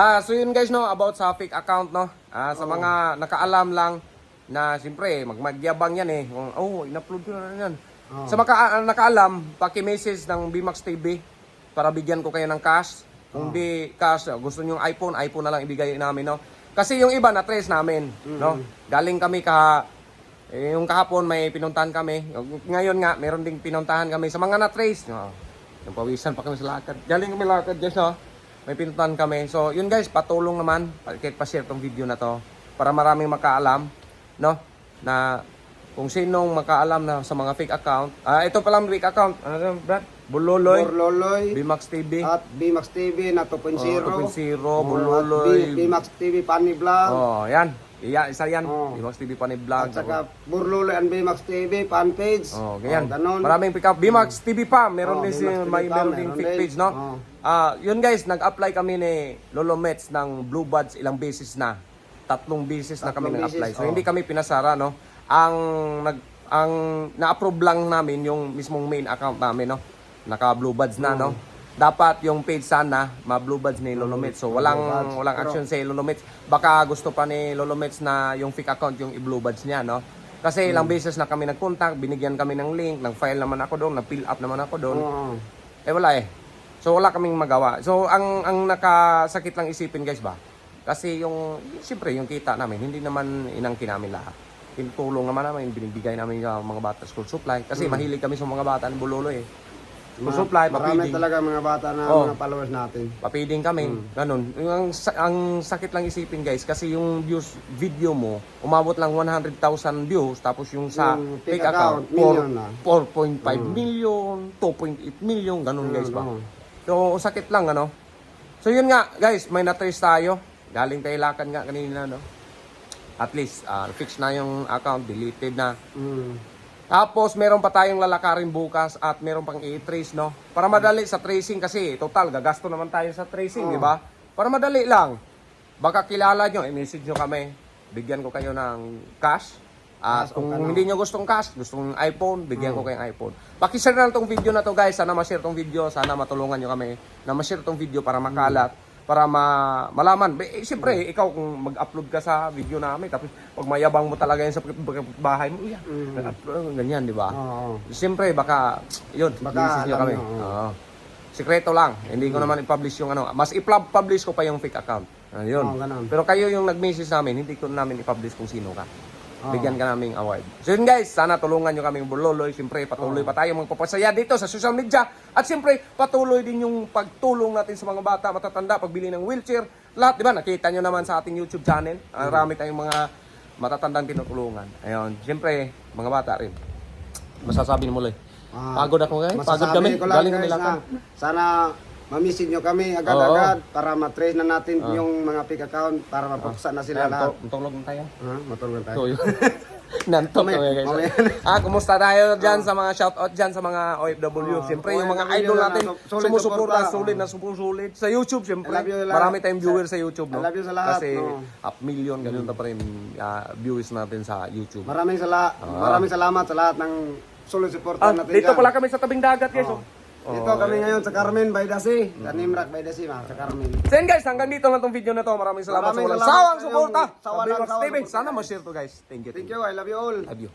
Ah, so yun guys no about sa fake account no. Ah, sa mga nakaalam lang na siyempre magmagyabang yan eh. Kung, Oh, in-upload ko na yan. Oo. Sa maka ah, nakaalam, paki-message ng Bimax TV para bigyan ko kayo ng cash. Kung di cash, ah, gusto niyo yung iPhone, iPhone na lang ibigay namin no. Kasi yung iba na trace namin, no. Galing kami ka eh, yung kahapon may pinuntahan kami. Ngayon nga, meron ding pinuntahan kami sa mga na-trace. No? Yung pawisan pa kami sa lakad. Galing kami lakad guys, no? May pinuntahan kami. So, yun guys, patulong naman. Kahit pa-share tong video na to. Para maraming makaalam, no? Na kung sinong makaalam na sa mga fake account. Ah, ito pa lang fake account. Ano Brad? Buloloy, Borloloy Bimax TV, at Bimax TV na 2.0. oh, 2.0, Oh, at Buloloy. Bimax TV Funny Vlog. Oh, yan. Iya, isa yan. Oh. Bimax TV pa ni vlog. At saka Borloloy and Bimax TV fan page. Oh, ganyan. ganun. Maraming pick up. Bimax TV pa, meron Oh, din si may meron ding fake page, no? Oh. Ah, yun guys, nag-apply kami ni Lolo Mets ng Blue Buds ilang beses na. Tatlong beses na kami Tatlong nag-apply. So oh. hindi kami pinasara, no? Ang nag ang na-approve lang namin yung mismong main account namin, no? Naka Blue Buds na, no? Dapat yung page sana ma-blue buds ni Lolo Mets. So walang walang action si Lolo Mets. Baka gusto pa ni Lolo Mets na yung fake account yung i-blue buds niya, no? Kasi ilang Hmm. beses na kami nag-contact, binigyan kami ng link, nag-file naman ako doon, nag-fill up naman ako doon. Oo. Eh wala eh. So wala kaming magawa. So ang ang nakasakit lang isipin guys ba? Kasi yung siyempre yung kita namin hindi naman inangkin namin lahat. Tinutulong naman namin binibigay namin sa mga bata school supply kasi mahilig kami sa mga bata ng Bulolo eh. School Ma- supply, Marami papiding. talaga mga bata na Oh. mga followers natin. Papiding kami, ganun. Yung ang, sa- ang sakit lang isipin guys kasi yung views video mo umabot lang 100,000 views tapos yung sa Yung fake fake account, account, million na. 4.5 million, 2.8 million, ganun guys ba. Oo. So, sakit lang, ano? So, yun nga, guys, may na-trace tayo. Galing tayo lakad nga kanina, no? At least, ah, fix na yung account, deleted na. Mm. Tapos, meron pa tayong lalakarin bukas at meron pang i-trace, no? Para madali sa tracing kasi, total, gagasto naman tayo sa tracing, di ba? Para madali lang. Baka kilala nyo, i-message nyo kami. Bigyan ko kayo ng cash. At Cash, kung ano. hindi nyo gustong cash, gustong iPhone, bigyan ko kayong iPhone. Pakishare na lang tong video na to guys. Sana ma-share tong video. Sana matulungan nyo kami na ma-share tong video para makalat. Para ma malaman. Eh, siyempre, ikaw kung mag-upload ka sa video namin, tapos pag mayabang mo talaga yan sa bahay mo, yan, nag-upload, ganyan, di ba? Oo. Siyempre, baka, yun, Baka nyo alam kami. oo. Oo. Sikreto lang. Hindi ko naman i-publish yung ano. Mas i-publish ko pa yung fake account. Ayun. Oo, ganun. Pero kayo yung nag-message namin, hindi ko namin i-publish kung sino ka. Oo. Bigyan ka naming award. So yun guys, sana tulungan nyo kaming buloloy. Siyempre, patuloy pa tayo magpapasaya dito sa social media. At siyempre, patuloy din yung pagtulong natin sa mga bata, matatanda, pagbili ng wheelchair. Lahat, di ba? Nakita nyo naman sa ating YouTube channel. Ah, Marami tayong mga matatandang tinutulungan. Ayun, siyempre, mga bata rin. Masasabi mo ulit. Ah, Pagod ako ngayon. Pagod kami. Galing kami guys na sana mamisin nyo kami agad-agad para matrace na natin yung mga fake account para mapuksan na sila Ayan, lahat. Tulog na tayo. Ha? Matulungan tayo. Tuyo. Nantok Mamaya- kami guys. mamaya. ah, kumusta tayo dyan sa mga shoutout dyan sa mga OFW. Oh, siyempre, yung mga OFW idol na natin, na- solid sumusuporta, suporta. sulit na sumusulit. Sa YouTube, siyempre, I love you lahat. marami tayong viewers sa YouTube. No? I love you sa lahat, Kasi no. up million, ganun na pa rin ah, viewers natin sa YouTube. Maraming sala maraming salamat sa lahat ng solid supporter Ah, natin dito dyan. pala kami sa tabing dagat guys. Oh. Dito kami ngayon sa Carmen Sea. Sa Nimrak Sea, mga sa Carmen. So yun guys, hanggang dito na tong video na to. Maraming salamat Maraming sa walang salamat sawang sa suporta. inyong- sa Sa walang sawang TV. suporta. Sana ma-share to guys. Thank you. Thank you, I love you all. Love you.